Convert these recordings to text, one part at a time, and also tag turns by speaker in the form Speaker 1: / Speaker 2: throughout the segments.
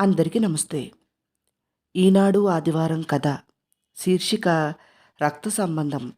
Speaker 1: అందరికీ నమస్తే. ఈనాడు ఆదివారం కథ శీర్షిక రక్త సంబంధం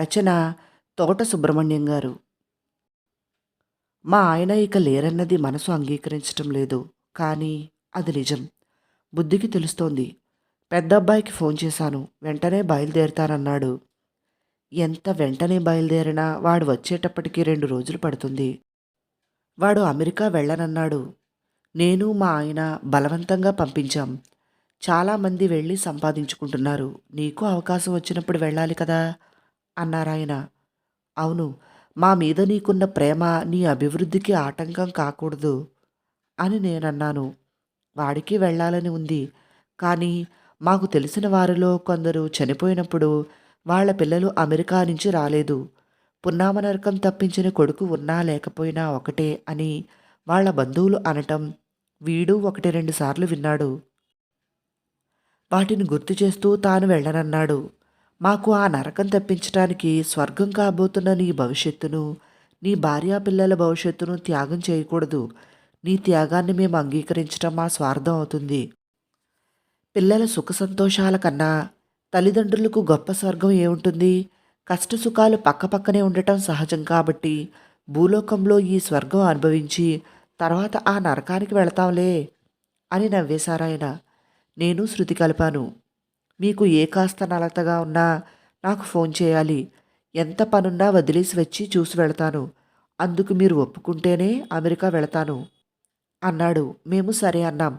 Speaker 1: రచన తోట సుబ్రహ్మణ్యం గారు. మా ఆయన ఇక లేరన్నది మనసు అంగీకరించటం లేదు కానీ అది నిజం. బుద్ధికి తెలుస్తోంది. పెద్ద అబ్బాయికి ఫోన్ చేశాను వెంటనే బయలుదేరుతానన్నాడు. ఎంత వెంటనే బయలుదేరినా వాడు వచ్చేటప్పటికి రెండు రోజులు పడుతుంది. వాడు అమెరికా వెళ్ళనన్నాడు. నేను మా ఆయన బలవంతంగా పంపించాం. చాలామంది వెళ్ళి సంపాదించుకుంటున్నారు. నీకు అవకాశం వచ్చినప్పుడు వెళ్ళాలి కదా? అన్నారాయన. అవును మా మీద నీకున్న ప్రేమ నీ అభివృద్ధికి ఆటంకం కాకూడదు అని నేనన్నాను. వాడికి వెళ్ళాలని ఉంది. కానీ మాకు తెలిసిన వారిలో కొందరు చనిపోయినప్పుడు వాళ్ళ పిల్లలు అమెరికా నుంచి రాలేదు. పున్నామనరకం తప్పించిన కొడుకు ఉన్నా లేకపోయినా ఒకటే అని వాళ్ళ బంధువులు అనటం వీడు ఒకటి రెండు సార్లు విన్నాడు. వాటిని గుర్తు చేస్తూ తాను వెళ్ళనన్నాడు. మాకు ఆ నరకం తప్పించడానికి స్వర్గం కాబోతున్న నీ భవిష్యత్తును నీ భార్యా పిల్లల భవిష్యత్తును త్యాగం చేయకూడదు. నీ త్యాగాన్ని మేము అంగీకరించడం మా స్వార్థం అవుతుంది. పిల్లల సుఖ సంతోషాల కన్నా తల్లిదండ్రులకు గొప్ప స్వర్గం ఏముంటుంది? కష్ట సుఖాలు పక్కపక్కనే ఉండటం సహజం కాబట్టి భూలోకంలో ఈ స్వర్గం అనుభవించి తర్వాత ఆ నరకానికి వెళతాంలే అని నవ్వేశారాయన నేను శృతి కలిపాను. మీకు ఏ కాస్త నలతగా ఉన్నా నాకు ఫోన్ చేయాలి. ఎంత పనున్నా వదిలేసి వచ్చి చూసి వెళతాను. అందుకు మీరు ఒప్పుకుంటేనే అమెరికా వెళతాను. అన్నాడు. మేము సరే అన్నాం.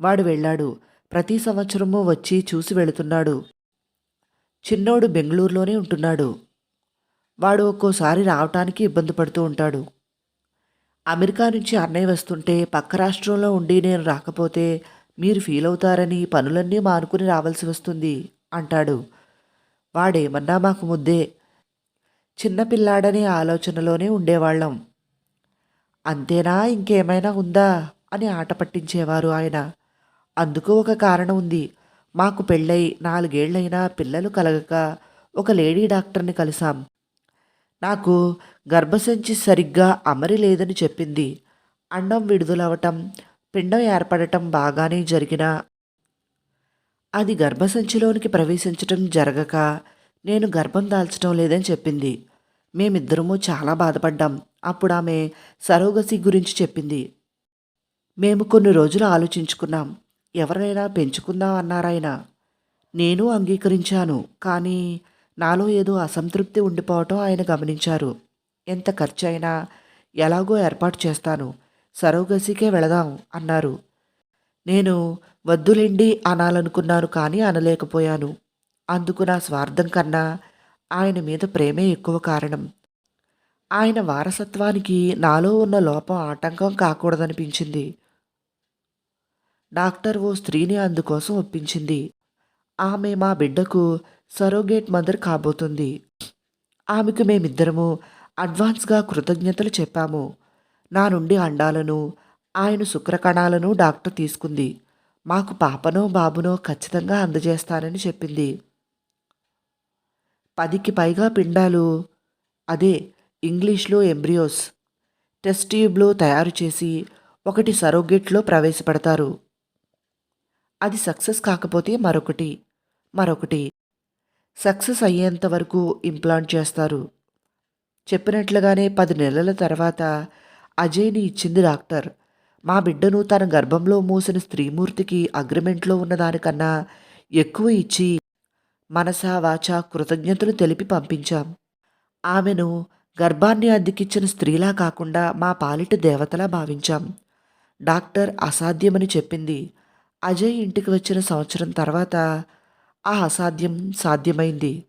Speaker 1: వాడు వెళ్ళాడు. ప్రతి సంవత్సరము వచ్చి చూసి వెళుతున్నాడు. చిన్నోడు బెంగళూరులోనే ఉంటున్నాడు. వాడు ఒక్కోసారి రావటానికి ఇబ్బంది పడుతూ ఉంటాడు. అమెరికా నుంచి అన్నయ్య వస్తుంటే పక్క రాష్ట్రంలో ఉండి నేను రాకపోతే మీరు ఫీల్ అవుతారని పనులన్నీ మానుకుని రావాల్సి వస్తుంది అంటాడు. వాడేమన్నా మాకు ముద్దే. చిన్నపిల్లాడనే ఆలోచనలోనే ఉండేవాళ్ళం. అంతేనా ఇంకేమైనా ఉందా అని ఆట పట్టించేవారు ఆయన. అందుకు ఒక కారణం ఉంది. మాకు పెళ్ళై నాలుగేళ్ళైనా పిల్లలు కలగక ఒక లేడీ డాక్టర్ని కలిసాం నాకు గర్భసంచి సరిగ్గా అమరి లేదని చెప్పింది. అండం విడుదలవటం పిండం ఏర్పడటం బాగానే జరిగినా అది గర్భసంచిలోనికి ప్రవేశించటం జరగక నేను గర్భం దాల్చడం లేదని చెప్పింది. మేమిద్దరము చాలా బాధపడ్డాం. అప్పుడు ఆమె సరోగసి గురించి చెప్పింది. మేము కొన్ని రోజులు ఆలోచించుకున్నాం. ఎవరైనా పెంచుకుందాం అన్నారాయన. నేను అంగీకరించాను. కానీ నాలో ఏదో అసంతృప్తి ఉండిపోవటం ఆయన గమనించారు. ఎంత ఖర్చు అయినా ఎలాగో ఏర్పాటు చేస్తాను సరోగసికే వెళదాం అన్నారు. నేను వద్దులేండి అనాలనుకున్నాను కానీ అనలేకపోయాను. అందుకు నా స్వార్థం కన్నా ఆయన మీద ప్రేమే ఎక్కువ కారణం. ఆయన వారసత్వానికి నాలో ఉన్న లోపం ఆటంకం కాకూడదనిపించింది. డాక్టర్ ఓ స్త్రీని అందుకోసం ఒప్పించింది. ఆమె మా బిడ్డకు సరోగేట్ మదర్ కాబోతుంది. ఆమెకు మేమిద్దరము అడ్వాన్స్గా కృతజ్ఞతలు చెప్పాము. నా నుండి అండాలను ఆయన శుక్రకణాలను డాక్టర్ తీసుకుంది. మాకు పాపనో బాబునో ఖచ్చితంగా అందజేస్తానని చెప్పింది. పదికి పైగా పిండాలు అదే ఇంగ్లీష్లో ఎంబ్రియోస్ టెస్ట్ ట్యూబ్లో తయారు చేసి ఒకటి సరోగేట్లో ప్రవేశపెడతారు. అది సక్సెస్ కాకపోతే మరొకటి మరొకటి. సక్సెస్ అయ్యేంత వరకు ఇంప్లాంట్ చేస్తారు. చెప్పినట్లుగానే పది నెలల తర్వాత అజయ్ని ఇచ్చింది డాక్టర్. మా బిడ్డను తన గర్భంలో మూసిన స్త్రీమూర్తికి అగ్రిమెంట్లో ఉన్నదానికన్నా ఎక్కువ ఇచ్చి మనసా వాచ కృతజ్ఞతలు తెలిపి పంపించాం. ఆమెను గర్భాన్ని అద్దెకిచ్చిన స్త్రీలా కాకుండా మా పాలిట దేవతలా భావించాం. డాక్టర్ అసాధ్యమని చెప్పింది. అజయ్ ఇంటికి వచ్చిన సంవత్సరం తర్వాత ఆ అసాధ్యం సాధ్యమైంది.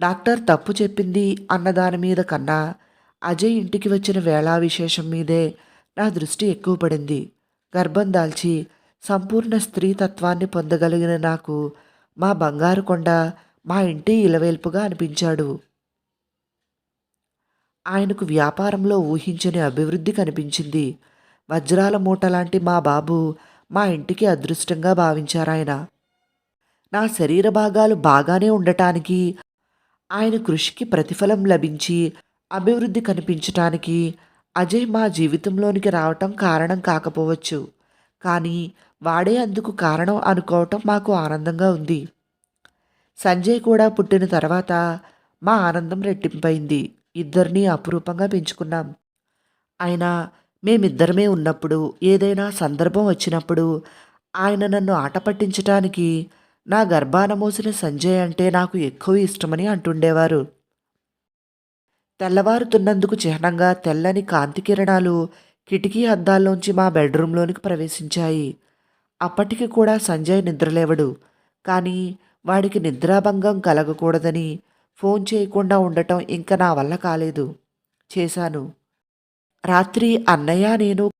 Speaker 1: డాక్టర్ తప్పు చెప్పింది అన్నదాని మీద కన్నా అజయ్ ఇంటికి వచ్చిన వేళా విశేషం మీదే నా దృష్టి ఎక్కువ పడింది. గర్భం దాల్చి సంపూర్ణ స్త్రీ తత్వాన్ని పొందగలిగిన నాకు మా బంగారు కొండ మా ఇంటి ఇలవేల్పుగా అనిపించాడు. ఆయనకు వ్యాపారంలో ఊహించని అభివృద్ధి కనిపించింది. వజ్రాల మూట లాంటి మా బాబు మా ఇంటికి అదృష్టంగా భావించారాయన. నా శరీర భాగాలు బాగానే ఉండటానికి ఆయన కృషికి ప్రతిఫలం లభించి అభివృద్ధి కనిపించటానికి అజయ్ మా జీవితంలోనికి రావటం కారణం కాకపోవచ్చు. కానీ వాడే అందుకు కారణం అనుకోవటం మాకు ఆనందంగా ఉంది. సంజయ్ కూడా పుట్టిన తర్వాత మా ఆనందం రెట్టింపైంది. ఇద్దరిని అపురూపంగా పెంచుకున్నాం. అయినా మేమిద్దరమే ఉన్నప్పుడు ఏదైనా సందర్భం వచ్చినప్పుడు ఆయన నన్ను ఆట పట్టించటానికి నా గర్భాన మోసిన సంజయ్ అంటే నాకు ఎక్కువ ఇష్టమని అంటుండేవారు. తెల్లవారుతున్నందుకు చిహ్నంగా తెల్లని కాంతి కిరణాలు కిటికీ అద్దాల్లోంచి మా బెడ్రూంలోనికి ప్రవేశించాయి. అప్పటికి కూడా సంజయ్ నిద్రలేవడు. కానీ వాడికి నిద్రాభంగం కలగకూడదని ఫోన్ చేయకుండా ఉండటం ఇంకా నా వల్ల కాలేదు. చేశాను. రాత్రి అన్నయ్య నేను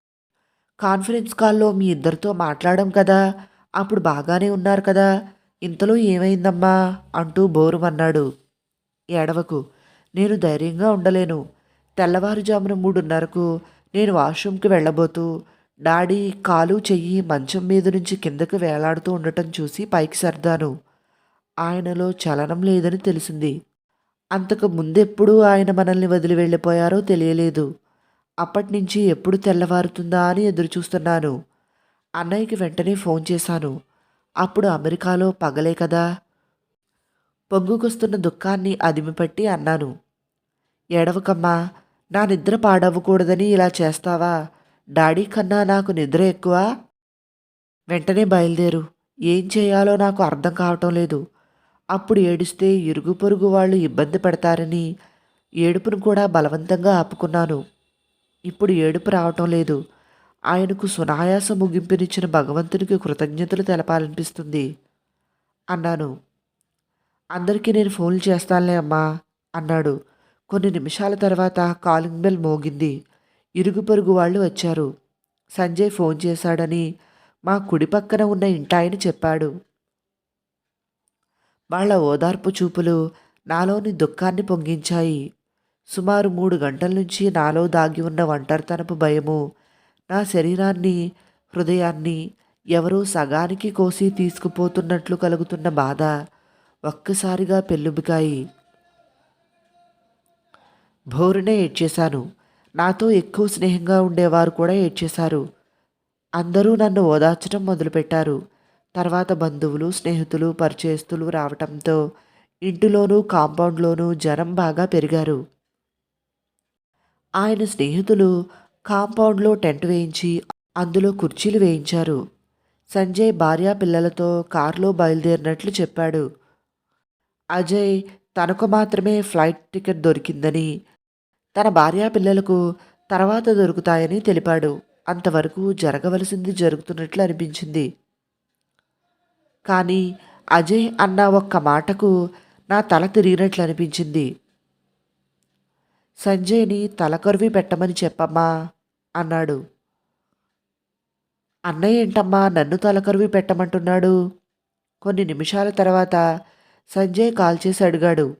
Speaker 1: కాన్ఫరెన్స్ కాల్లో మీ ఇద్దరితో మాట్లాడం కదా అప్పుడు బాగానే ఉన్నారు కదా. ఇంతలో ఏమైందమ్మా? అంటూ బోరుమన్నాడు ఏడవకు. నేను ధైర్యంగా ఉండలేను. తెల్లవారుజామున మూడున్నరకు నేను వాష్రూమ్కి వెళ్ళబోతూ డాడీ కాలు చెయ్యి మంచం మీద నుంచి కిందకు వేలాడుతూ ఉండటం చూసి పైకి సర్దాను. ఆయనలో చలనం లేదని తెలిసింది. అంతకు ముందెప్పుడు ఆయన మనల్ని వదిలి వెళ్ళిపోయారో తెలియలేదు. అప్పటి నుంచి ఎప్పుడు తెల్లవారుతుందా అని ఎదురుచూస్తున్నాను. అన్నయ్యకి వెంటనే ఫోన్ చేశాను. అప్పుడు అమెరికాలో పగలే కదా. పొంగుకొస్తున్న దుఃఖాన్ని అదిమిపట్టి అన్నాను. ఏడవకమ్మా నా నిద్ర పాడవ్వకూడదని ఇలా చేస్తావా? డాడీ కన్నా నాకు నిద్ర ఎక్కువ? వెంటనే బయలుదేరు. ఏం చేయాలో నాకు అర్థం కావటం లేదు. అప్పుడు ఏడిస్తే ఇరుగు పొరుగు వాళ్ళు ఇబ్బంది పడతారని ఏడుపును కూడా బలవంతంగా ఆపుకున్నాను. ఇప్పుడు ఏడుపు రావటం లేదు. ఆయనకు సునాయాస ముగింపునిచ్చిన భగవంతునికి కృతజ్ఞతలు తెలపాలనిపిస్తుంది. అన్నాను. అందరికీ నేను ఫోన్లు చేస్తానులే అమ్మా అన్నాడు. కొన్ని నిమిషాల తర్వాత కాలింగ్ బెల్ మోగింది. ఇరుగు పొరుగు వాళ్ళు వచ్చారు. సంజయ్ ఫోన్ చేశాడని మా కుడి పక్కన ఉన్న ఇంటాయని చెప్పాడు. వాళ్ళ ఓదార్పు చూపులు నాలోని దుఃఖాన్ని పొంగించాయి. సుమారు మూడు గంటల నుంచి నాలో దాగి ఉన్న ఒంటరితనపు భయము నా శరీరాన్ని హృదయాన్ని ఎవరో సగానికి కోసి తీసుకుపోతున్నట్లు కలుగుతున్న బాధ ఒక్కసారిగా పెళ్ళుబికాయి. భోరునే ఏడ్చేశాను. నాతో ఎక్కువ స్నేహంగా ఉండేవారు కూడా ఏడ్చేశారు. అందరూ నన్ను ఓదార్చడం మొదలుపెట్టారు. తర్వాత బంధువులు స్నేహితులు పరిచయస్తులు రావటంతో ఇంటిలోనూ కాంపౌండ్లోనూ జనం బాగా పెరిగారు. ఆయన స్నేహితులు కాంపౌండ్లో టెంట్ వేయించి అందులో కుర్చీలు వేయించారు. సంజయ్ భార్యా పిల్లలతో కారులో బయలుదేరినట్లు చెప్పాడు. అజయ్ తనకు మాత్రమే ఫ్లైట్ టికెట్ దొరికిందని తన భార్యా పిల్లలకు తర్వాత దొరుకుతాయని తెలిపాడు. అంతవరకు జరగవలసింది జరుగుతున్నట్లు అనిపించింది. కానీ అజయ్ అన్న ఒక్క మాటకు నా తల తిరిగినట్లు అనిపించింది. సంజయ్ని తలకొరివి పెట్టమని చెప్పమ్మా అన్నాడు. అన్నయ్య ఏంటమ్మా నన్ను తలకరువి పెట్టమంటున్నాడు? కొన్ని నిమిషాల తర్వాత సంజయ్ కాల్ చేసి అడిగాడు.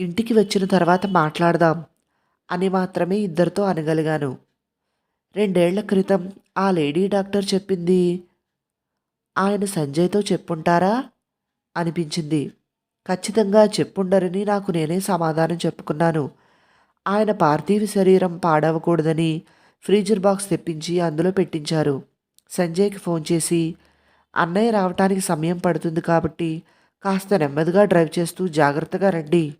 Speaker 1: ఇంటికి వచ్చిన తర్వాత మాట్లాడదాం అని మాత్రమే ఇద్దరితో అనగలిగాను. రెండేళ్ళ క్రితం ఆ లేడీ డాక్టర్ చెప్పింది ఆయన సంజయ్తో చెప్పుంటారా? అనిపించింది. ఖచ్చితంగా చెప్పుండరని నాకు నేనే సమాధానం చెప్పుకున్నాను. ఆయన పార్థివ శరీరం పాడవకూడదని ఫ్రీజర్ బాక్స్ తెప్పించి అందులో పెట్టించారు. సంజయ్కి ఫోన్ చేసి అన్నయ్య రావటానికి సమయం పడుతుంది కాబట్టి కాస్త నెమ్మదిగా డ్రైవ్ చేస్తూ జాగ్రత్తగా రండి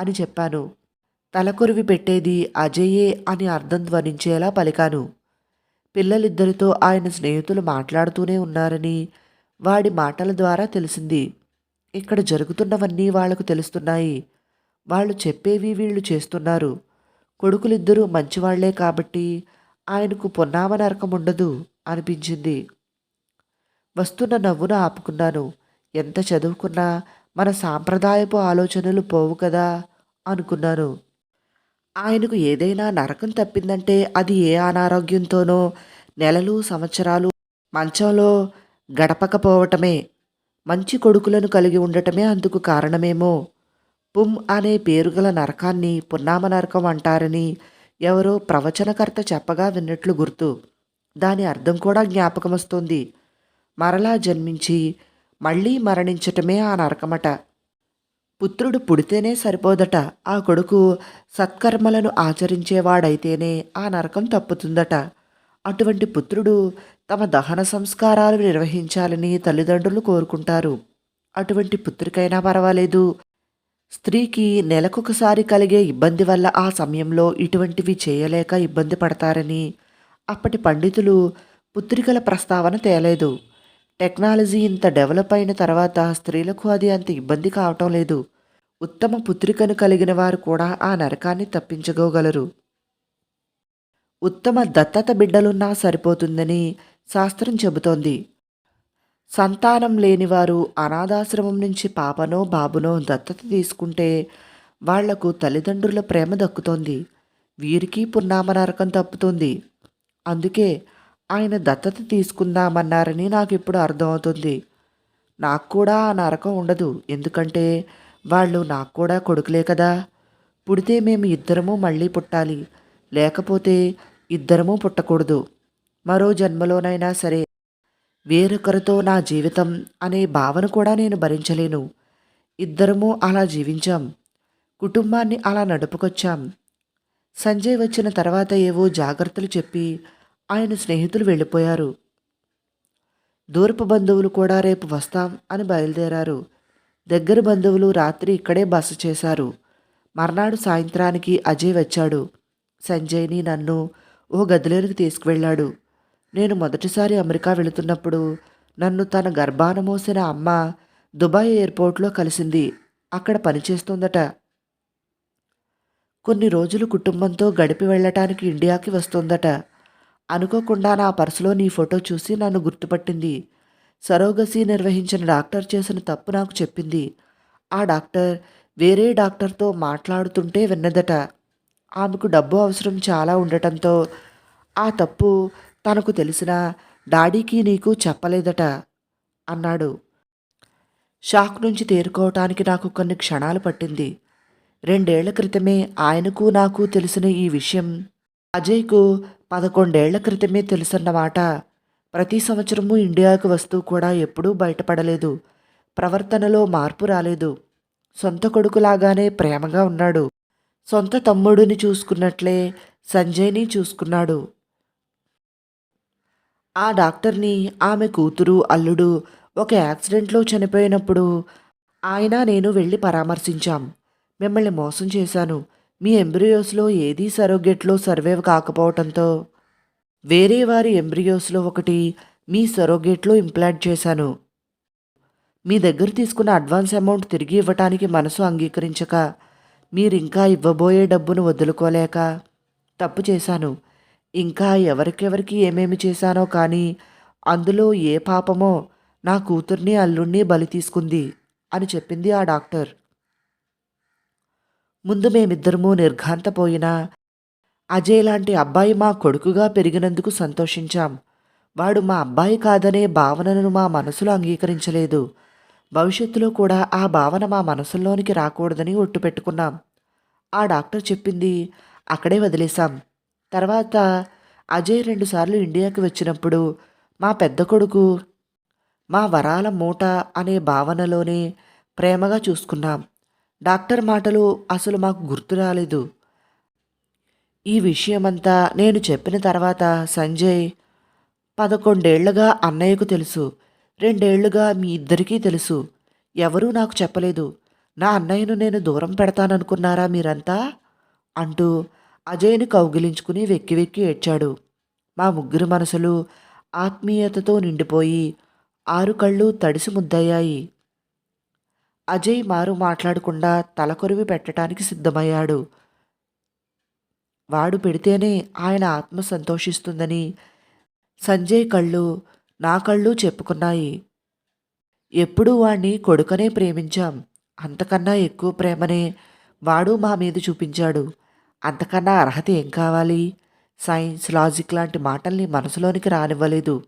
Speaker 1: అని చెప్పాను. తలకొరివి పెట్టేది అజయే అని అర్థం ధ్వనించేలా పలికాను. పిల్లలిద్దరితో ఆయన స్నేహితులు మాట్లాడుతూనే ఉన్నారని వాడి మాటల ద్వారా తెలిసింది. ఇక్కడ జరుగుతున్నవన్నీ వాళ్ళకు తెలుస్తున్నాయి. వాళ్ళు చెప్పేవి వీళ్ళు చేస్తున్నారు. కొడుకులిద్దరూ మంచివాళ్ళే కాబట్టి ఆయనకు పొన్నామ నరకం ఉండదు అనిపించింది. వస్తున్న నవ్వును ఆపుకున్నాను. ఎంత చదువుకున్నా మన సాంప్రదాయపు ఆలోచనలు పోవు కదా అనుకున్నాను. ఆయనకు ఏదైనా నరకం తప్పిందంటే అది ఏ అనారోగ్యంతోనో నెలలు సంవత్సరాలు మంచంలో గడపకపోవటమే. మంచి కొడుకులను కలిగి ఉండటమే అందుకు కారణమేమో పుమ్ అనే పేరుగల నరకాన్ని పున్నామ నరకం అంటారని ఎవరో ప్రవచనకర్త చెప్పగా విన్నట్లు గుర్తు. దాని అర్థం కూడా జ్ఞాపకం వస్తుంది మరలా జన్మించి మళ్ళీ మరణించటమే ఆ నరకమట. పుత్రుడు పుడితేనే సరిపోదట. ఆ కొడుకు సత్కర్మలను ఆచరించేవాడైతేనే ఆ నరకం తప్పుతుందట. అటువంటి పుత్రుడు తమ దహన సంస్కారాలు నిర్వహించాలని తల్లిదండ్రులు కోరుకుంటారు. అటువంటి పుత్రికైనా పర్వాలేదు. స్త్రీకి నెలకొకసారి కలిగే ఇబ్బంది వల్ల ఆ సమయంలో ఇటువంటివి చేయలేక ఇబ్బంది పడతారని అప్పటి పండితులు పుత్రికల ప్రస్తావన తేలేదు. టెక్నాలజీ ఇంత డెవలప్ అయిన తర్వాత స్త్రీలకు అది అంత ఇబ్బంది కావటం లేదు. ఉత్తమ పుత్రికను కలిగిన వారు కూడా ఆ నరకాన్ని తప్పించుకోగలరు. ఉత్తమ దత్తత బిడ్డలున్నా సరిపోతుందని శాస్త్రం చెబుతోంది. సంతానం లేనివారు అనాథాశ్రమం నుంచి పాపనో బాబునో దత్తత తీసుకుంటే వాళ్ళకు తల్లిదండ్రుల ప్రేమ దక్కుతోంది. వీరికి పున్నామనరకం తప్పుతుంది. అందుకే ఆయన దత్తత తీసుకుందామన్నారని నాకు ఇప్పుడు అర్థమవుతుంది. నాకు కూడా ఆ నరకం ఉండదు. ఎందుకంటే వాళ్ళు నాకు కూడా కొడుకులే కదా. పుడితే మేము ఇద్దరము మళ్ళీ పుట్టాలి. లేకపోతే ఇద్దరము పుట్టకూడదు. మరో జన్మలోనైనా సరే వేరొకరితో నా జీవితం అనే భావన కూడా నేను భరించలేను. ఇద్దరము అలా జీవించాం. కుటుంబాన్ని అలా నడుపుకొచ్చాం. సంజయ్ వచ్చిన తర్వాత ఏవో జాగ్రత్తలు చెప్పి ఆయన స్నేహితులు వెళ్ళిపోయారు. దూరపు బంధువులు కూడా రేపు వస్తాం అని బయలుదేరారు. దగ్గర బంధువులు రాత్రి ఇక్కడే బస చేశారు. మర్నాడు సాయంత్రానికి అజయ్ వచ్చాడు. సంజయ్ని నన్ను ఓ గదిలోనికి తీసుకువెళ్ళాడు. నేను మొదటిసారి అమెరికా వెళుతున్నప్పుడు నన్ను తన గర్భాన మోసిన అమ్మ దుబాయ్ ఎయిర్పోర్ట్లో కలిసింది. అక్కడ పనిచేస్తుందట. కొన్ని రోజులు కుటుంబంతో గడిపి వెళ్ళటానికి ఇండియాకి వస్తుందట. అనుకోకుండా నా పర్సులో నీ ఫోటో చూసి నన్ను గుర్తుపట్టింది. సరోగసి నిర్వహించిన డాక్టర్ చేసిన తప్పు నాకు చెప్పింది. ఆ డాక్టర్ వేరే డాక్టర్తో మాట్లాడుతుంటే విన్నదట. ఆమెకు డబ్బు అవసరం చాలా ఉండటంతో ఆ తప్పు తనకు తెలిసిన డాడీకి నీకు చెప్పలేదట అన్నాడు. షాక్ నుంచి తేరుకోవటానికి నాకు కొన్ని క్షణాలు పట్టింది. రెండేళ్ళ క్రితమే ఆయనకు నాకు తెలిసిన ఈ విషయం అజయ్కు పదకొండేళ్ళ క్రితమే తెలుసన్నమాట. ప్రతి సంవత్సరము ఇండియాకు వస్తూ కూడా ఎప్పుడూ బయటపడలేదు. ప్రవర్తనలో మార్పు రాలేదు. సొంత కొడుకులాగానే ప్రేమగా ఉన్నాడు. సొంత తమ్ముడిని చూసుకున్నట్లే సంజయ్ని చూసుకున్నాడు. ఆ డాక్టర్ని ఆమె కూతురు అల్లుడు ఒక యాక్సిడెంట్లో చనిపోయినప్పుడు ఆయన నేను వెళ్ళి పరామర్శించాం. మిమ్మల్ని మోసం చేశాను. మీ ఎంబ్రియోస్లో ఏదీ సరోగెట్లో సర్వేవ్ కాకపోవటంతో వేరే వారి ఎంబ్రియోస్లో ఒకటి మీ సరోగేట్లో ఇంప్లాంట్ చేశాను. మీ దగ్గర తీసుకున్న అడ్వాన్స్ అమౌంట్ తిరిగి ఇవ్వటానికి మనసు అంగీకరించక మీరింకా ఇవ్వబోయే డబ్బును వదులుకోలేక తప్పు చేశాను. ఇంకా ఎవరికెవరికి ఏమేమి చేశానో కానీ అందులో ఏ పాపమో నా కూతుర్ని అల్లుణ్ణి బలి తీసుకుంది అని చెప్పింది ఆ డాక్టర్. ముందు మేమిద్దరము నిర్ఘాంతపోయినా అజయ్ లాంటి అబ్బాయి మా కొడుకుగా పెరిగినందుకు సంతోషించాం. వాడు మా అబ్బాయి కాదనే భావనను మా మనసులో అంగీకరించలేదు. భవిష్యత్తులో కూడా ఆ భావన మా మనసుల్లోనికి రాకూడదని ఒట్టు పెట్టుకున్నాం. ఆ డాక్టర్ చెప్పింది అక్కడే వదిలేశాం. తర్వాత అజయ్ రెండుసార్లు ఇండియాకి వచ్చినప్పుడు మా పెద్ద కొడుకు మా వరాల మూట అనే భావనలోనే ప్రేమగా చూసుకున్నాం. డాక్టర్ మాటలు అసలు మాకు గుర్తు రాలేదు. ఈ విషయమంతా నేను చెప్పిన తర్వాత సంజయ్ పదకొండేళ్ళుగా అన్నయ్యకు తెలుసు. రెండేళ్ళుగా మీ ఇద్దరికీ తెలుసు. ఎవరూ నాకు చెప్పలేదు. నా అన్నయ్యను నేను దూరం పెడతాననుకున్నారా మీరంతా? అంటూ అజయ్ని కౌగిలించుకుని వెక్కి వెక్కి ఏడ్చాడు. మా ముగ్గురు మనసులు ఆత్మీయతతో నిండిపోయి ఆరు కళ్ళు తడిసి ముద్దయ్యాయి. అజయ్ మారు మాట్లాడకుండా తలకొరివి పెట్టడానికి సిద్ధమయ్యాడు. వాడు పెడితేనే ఆయన ఆత్మ సంతోషిస్తుందని సంజయ్ కళ్ళు నా కళ్ళు చెప్పుకున్నాయి. ఎప్పుడూ వాణ్ణి కొడుకనే ప్రేమించాం. అంతకన్నా ఎక్కువ ప్రేమనే వాడు మా మీద చూపించాడు. అంతకన్నా అర్హత ఏం కావాలి? సైన్స్ లాజిక్ లాంటి మాటల్ని మనసులోనికి రానివ్వలేదు.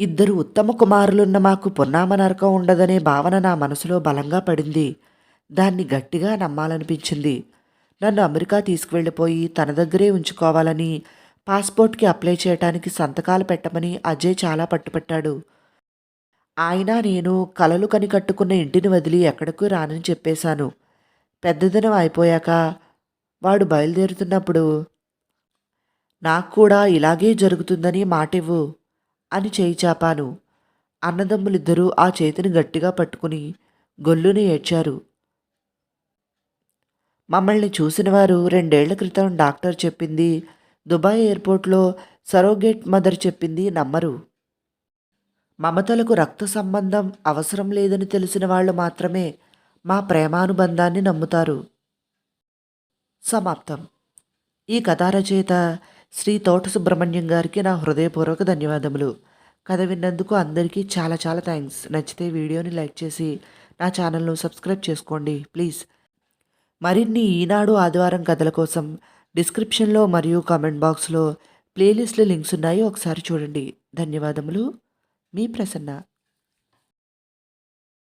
Speaker 1: ఇద్దరు ఉత్తమ కుమారులున్న మాకు పున్నామ నరకం ఉండదనే భావన నా మనసులో బలంగా పడింది. దాన్ని గట్టిగా నమ్మాలనిపించింది. నన్ను అమెరికా తీసుకువెళ్ళిపోయి తన దగ్గరే ఉంచుకోవాలని పాస్పోర్ట్కి అప్లై చేయడానికి సంతకాలు పెట్టమని అజయ్ చాలా పట్టుపట్టాడు. ఆయన నేను కలలు కని కట్టుకున్న ఇంటిని వదిలి ఎక్కడికి రానని చెప్పేశాను. పెద్దదినం అయిపోయాక వాడు బయలుదేరుతున్నప్పుడు నాకు కూడా ఇలాగే జరుగుతుందని మాటివ్వు అని చేయి చాపాను. అన్నదమ్ములిద్దరూ ఆ చేతిని గట్టిగా పట్టుకుని గొల్లుని ఏడ్చారు. మమ్మల్ని చూసిన వారు రెండేళ్ళ క్రితం డాక్టర్ చెప్పింది దుబాయ్ ఎయిర్పోర్ట్లో సరోగేట్ మదర్ చెప్పింది నమ్మరు. మమతలకు రక్త సంబంధం అవసరం లేదని తెలిసిన వాళ్ళు మాత్రమే మా ప్రేమానుబంధాన్ని నమ్ముతారు. సమాప్తం. ఈ కథారచయిత శ్రీ తోట సుబ్రహ్మణ్యం గారికి నా హృదయపూర్వక ధన్యవాదములు. కథ విన్నందుకు అందరికీ చాలా చాలా థ్యాంక్స్. నచ్చితే వీడియోని లైక్ చేసి నా ఛానల్ను సబ్స్క్రైబ్ చేసుకోండి ప్లీజ్. మరిన్ని ఈనాడు ఆదివారం కథల కోసం డిస్క్రిప్షన్లో మరియు కామెంట్ బాక్స్లో ప్లేలిస్ట్లో లింక్స్ ఉన్నాయి ఒకసారి చూడండి. ధన్యవాదములు. మీ ప్రసన్న.